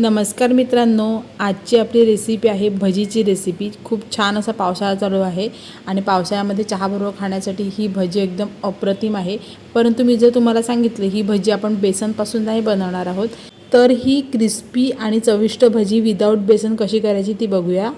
नमस्कार मित्रांनो आजची आपली रेसिपी आहे भजीची रेसिपी खूप छान असा पावसाळा चालू आहे आणि पावसाळ्यामध्ये चहाबरोबर खाण्यासाठी ही भजी एकदम अप्रतिम आहे. परंतु मी जर तुम्हाला सांगितलं ही भजी आपण बेसनपासून नाही बनवणार आहोत तर ही क्रिस्पी आणि चविष्ट भजी विदाऊट बेसन कशी करायची ती बघूया.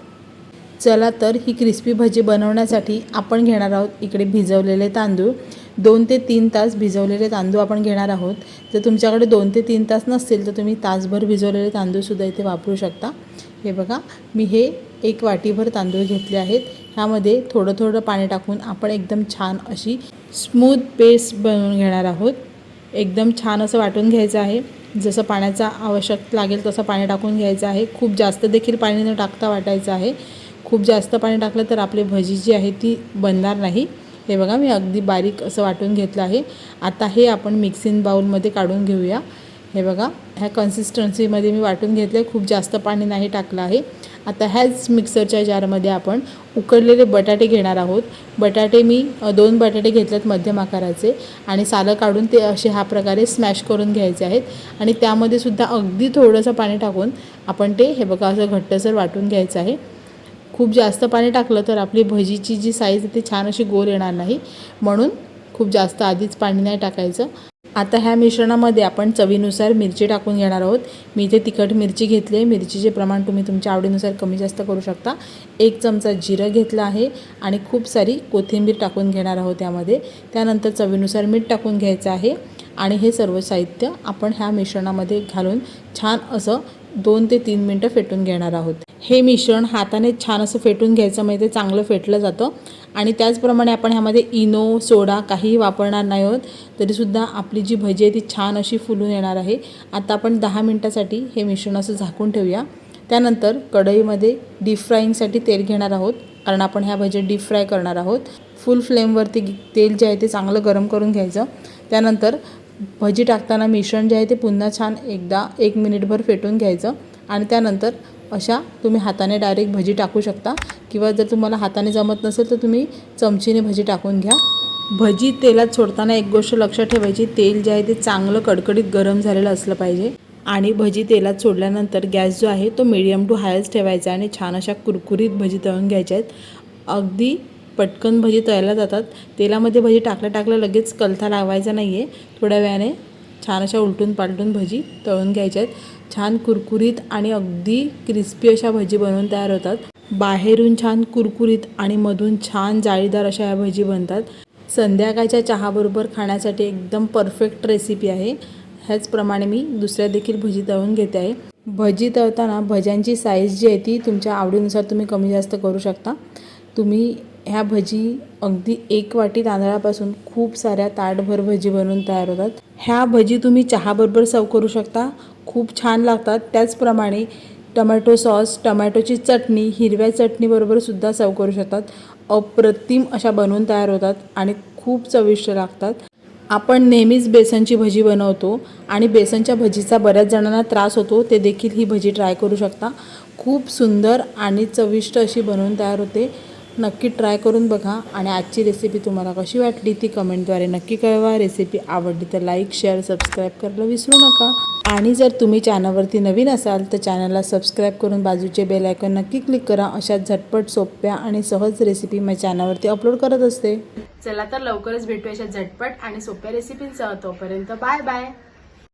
चला तर ही क्रिस्पी भजी बनवण्यासाठी आपण घेणार आहोत इकडे भिजवलेले तांदूळ. दोन ते तीन तास भिजवलेले तांदूळ आपण घेणार आहोत. जर तुमच्याकडे दोन ते तीन तास नसतील तर तुम्ही तासभर भिजवलेले तांदूळसुद्धा इथे वापरू शकता. हे बघा मी हे एक वाटीभर तांदूळ घेतले आहेत. ह्यामध्ये थोडं थोडं पाणी टाकून आपण एकदम छान अशी स्मूथ पेस्ट बनवून घेणार आहोत. एकदम छान असं वाटून घ्यायचं आहे. जसं पाण्याचा आवश्यक लागेल तसं पाणी टाकून घ्यायचं आहे. खूप जास्त देखील पाणी न टाकता वाटायचं आहे. खूप जास्त पाणी टाकलं तर आपली भजी जी आहे ती बनणार नाही. हे बघा मी अगदी बारीक असं वाटून घेतलं आहे. आता हे आपण मिक्सिंग बाऊलमध्ये काढून घेऊया. हे बघा ह्या कन्सिस्टन्सीमध्ये मी वाटून घेतलं आहे खूप जास्त पाणी नाही टाकलं आहे. आता ह्याच मिक्सरच्या जारमध्ये आपण उकडलेले बटाटे घेणार आहोत. बटाटे मी दोन बटाटे घेतलेत मध्यम आकाराचे आणि सालं काढून ते असे ह्या प्रकारे स्मॅश करून घ्यायचे आहेत. आणि त्यामध्ये सुद्धा अगदी थोडंसं पाणी टाकून आपण ते हे बघा असं घट्टसर वाटून घ्यायचं आहे. खूप जास्त पाणी टाकलं तर आपली भजीची जी साईज आहे ती छान अशी गोल येणार नाही. म्हणून खूप जास्त आधीच पाणी नाही टाकायचं. आता ह्या मिश्रणामध्ये आपण चवीनुसार मिरची टाकून घेणार आहोत. मी इथे तिखट मिरची घेतली आहे. मिरचीचे प्रमाण तुम्ही तुमच्या आवडीनुसार कमी जास्त करू शकता. एक चमचा जिरं घेतलं आहे आणि खूप सारी कोथिंबीर टाकून घेणार आहोत त्यामध्ये त्यानंतर चवीनुसार मीठ टाकून घ्यायचं आहे. आणि हे सर्व साहित्य आपण ह्या मिश्रणामध्ये घालून छान असं दोन ते तीन मिनटं फेटून घेणार आहोत. हे मिश्रण हाताने छान असं फेटून घ्यायचं म्हणजे ते चांगलं फेटलं जातं. आणि त्याचप्रमाणे आपण ह्यामध्ये इनो सोडा काहीही वापरणार नाही आहोत तरीसुद्धा आपली जी भजी आहे ती छान अशी फुलून येणार आहे. आता आपण दहा मिनटासाठी हे मिश्रण असं झाकून ठेवूया. त्यानंतर कढईमध्ये डीप फ्राईंगसाठी तेल घेणार आहोत कारण आपण ह्या भजी डीप फ्राय करणार आहोत. फुल फ्लेमवरती तेल जे आहे ते चांगलं गरम करून घ्यायचं. त्यानंतर भजी टाकताना मिश्रण जे आहे ते पुन्हा छान एकदा एक मिनिटभर फेटून घ्यायचं आणि त्यानंतर अशा तुम्ही हाताने डायरेक्ट भजी टाकू शकता. किंवा जर तुम्हाला हाताने जमत नसेल तर तुम्ही चमचीने भजी टाकून घ्या. भजी तेलात सोडताना एक गोष्ट लक्षात ठेवायची तेल जे आहे ते चांगलं कडकडीत गरम झालेलं असलं पाहिजे. आणि भजी तेलात सोडल्यानंतर गॅस जो आहे तो मिडियम टू हायच ठेवायचा आणि छान अशा कुरकुरीत भजी तळून घ्यायच्या आहेत. अगदी पटकन भजी तळल्या जातात. तेलामध्ये भजी टाकल्या टाकल्या लगेच कलथा लावायचा नाही आहे थोड्या वेळाने छान अशा उलटून पालटून भजी तळून घ्यायच्या आहेत छान कुरकुरीत आणि अगदी क्रिस्पी अशा भजी बनवून तयार होतात. बाहेरून छान कुरकुरीत आणि मधून छान जाळीदार अशा या भजी बनतात. संध्याकाळच्या चहाबरोबर खाण्यासाठी एकदम परफेक्ट रेसिपी आहे. ह्याचप्रमाणे मी दुसऱ्या देखील भजी तळून घेते आहे. भजी तळताना भज्यांची साईज जी आहे ती तुमच्या आवडीनुसार तुम्ही कमी जास्त करू शकता. तुम्ही ह्या भजी अगदी एक वाटी तांदळापासून खूप साऱ्या ताटभर भजी बनवून तयार होतात. ह्या भजी तुम्ही चहाबरोबर सर्व करू शकता. खूप छान लागतात. त्याचप्रमाणे टमॅटो सॉस टमॅटोची चटणी हिरव्या चटणीबरोबर सुद्धा सर्व करू शकतात. अप्रतिम अशा बनवून तयार होतात आणि खूप चविष्ट लागतात. आपण नेहमीच बेसनची भजी बनवतो आणि बेसनच्या भजीचा बऱ्याच जणांना त्रास होतो. ते देखील ही भजी ट्राय करू शकता. खूप सुंदर आणि चविष्ट अशी बनवून तयार होते. नक्की ट्राय करून बघा आणि आजची रेसिपी तुम्हाला कशी वाटली ती कमेंटद्वारे नक्की कळवा. रेसिपी आवडली तर लाईक शेअर सबस्क्राईब करायला विसरू नका. आणि जर तुम्ही चॅनलवरती नवीन असाल तर चॅनलला सबस्क्राईब करून बाजूचे बेल आयकॉन नक्की क्लिक करा. अशा झटपट सोप्या आणि सहज रेसिपी मी चॅनलवरती अपलोड करत असते. चला तर लवकरच भेटू अशा झटपट आणि सोप्या रेसिपींसह तोपर्यंत बाय बाय